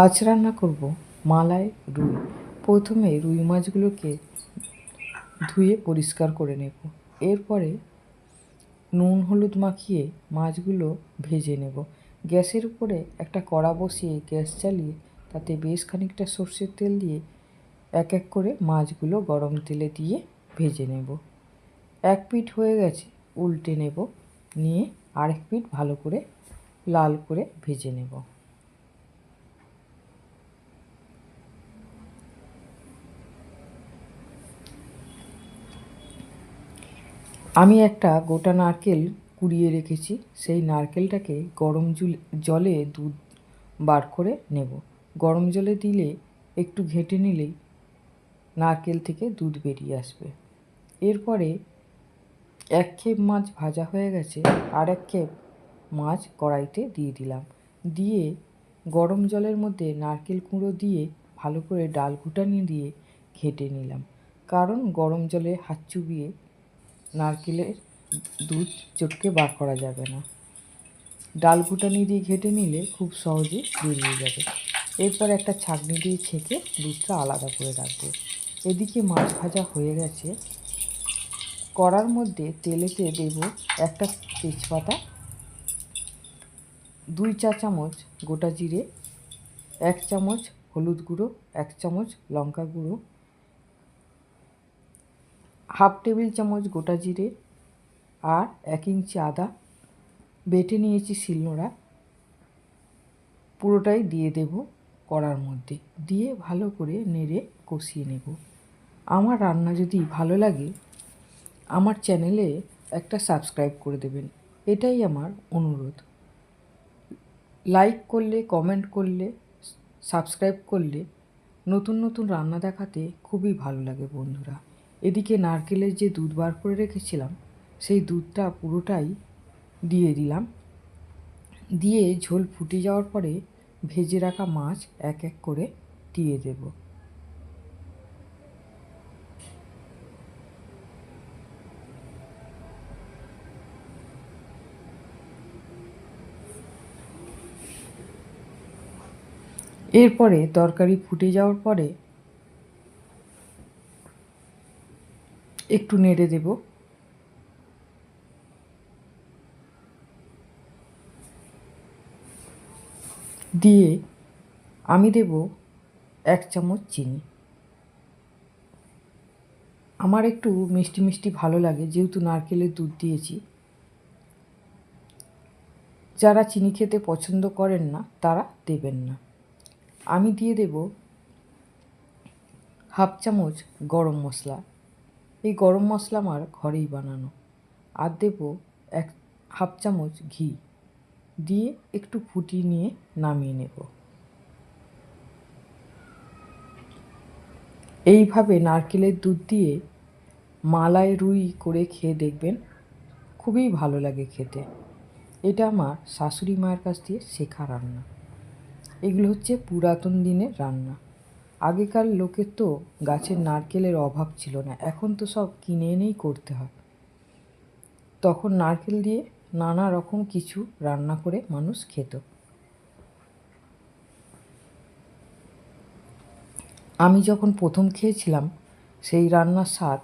আজ রান্না করব মালাই রুই। প্রথমে রুই মাছগুলোকে ধুয়ে পরিষ্কার করে নেব। এরপরে নুন হলুদ মাখিয়ে মাছগুলো ভেজে নেব। গ্যাসের উপরে একটা কড়া বসিয়ে গ্যাস চালিয়ে তাতে বেশ খানিকটা সর্ষের তেল দিয়ে এক এক করে মাছগুলো গরম তেলে দিয়ে ভেজে নেব। এক পিঠ হয়ে গেছে, উল্টে নেব। নিয়ে আরেক পিঠ ভালো করে লাল করে ভেজে নেব। আমি একটা গোটা নারকেল কুড়িয়ে রেখেছি, সেই নারকেলটাকে গরম জুল দুধ বার করে নেব। গরম জলে দিলে একটু ঘেঁটে নিলেই নারকেল থেকে দুধ বেরিয়ে আসবে। এরপরে এক খেপ মাছ ভাজা হয়ে গেছে আর এক খেপ মাছ কড়াইতে দিয়ে দিলাম। দিয়ে গরম জলের মধ্যে নারকেল কুঁড়ো দিয়ে ভালো করে ডাল ঘুটানি দিয়ে ঘেঁটে নিলাম। কারণ গরম জলে হাত চুবিয়ে নারকেলের দুধ চটকে বার করা যাবে না। ডাল ঘুটানি দিয়ে ঘেটে নিলে খুব সহজে বেরিয়ে যাবে। এরপর একটা ছাঁকনি দিয়ে ছেঁকে দুধটা আলাদা করে রাখব। এদিকে মাছ ভাজা হয়ে গেছে। কড়ার মধ্যে তেলেতে দেব একটা তেজপাতা, দুই চা চামচ গোটা জিরে, এক চামচ হলুদ গুঁড়ো, এক চামচ লঙ্কা গুঁড়ো হাফ টেবিল চামচ গোটা জিরে আর এক ইঞ্চি আদা বেটে নিয়েছি শিলনোড়া। পুরোটাই দিয়ে দেব কড়ার মধ্যে। দিয়ে ভালো করে নেড়ে কষিয়ে নেব। আমার রান্না যদি ভালো লাগে, আমার চ্যানেলে একটা সাবস্ক্রাইব করে দেবেন। এটাই আমার অনুরোধ। লাইক করলে, কমেন্ট করলে, সাবস্ক্রাইব করলে নতুন নতুন রান্না দেখাতে খুবই ভালো লাগে বন্ধুরা। এদিকে নারকেলের যে দুধ বার করে রেখেছিলাম, সেই দুধটা পুরোটাই দিয়ে দিলাম। দিয়ে ঝোল ফুটে যাওয়ার পরে ভেজে রাখা মাছ এক এক করে দিয়ে দেব। এরপরে তরকারি ফুটে যাওয়ার পরে একটু নেড়ে দেব। দিয়ে আমি দেব এক চামচ চিনি। আমার একটু মিষ্টি মিষ্টি ভালো লাগে, যেহেতু নারকেলের দুধ দিয়েছি। যারা চিনি খেতে পছন্দ করেন না, তারা দেবেন না। আমি দিয়ে দেব হাফ চামচ গরম মশলা। এই গরম মশলা আমার ঘরেই বানানো। আর দেব এক হাফ চামচ ঘি। দিয়ে একটু ফুটিয়ে নিয়ে নামিয়ে নেব। এইভাবে নারকেলের দুধ দিয়ে মালাই রুই করে খেয়ে দেখবেন খুবই ভালো লাগে খেতে। এটা আমার শাশুড়ি মায়ের কাছ দিয়ে শেখা রান্না। এগুলো হচ্ছে পুরাতন দিনের রান্না। আগেকার লোকের তো গাছের নারকেলের অভাব ছিল না, এখন তো সব কিনে এনেই করতে হয়। তখন নারকেল দিয়ে নানা রকম কিছু রান্না করে মানুষ খেত। আমি যখন প্রথম খেয়েছিলাম, সেই রান্নার স্বাদ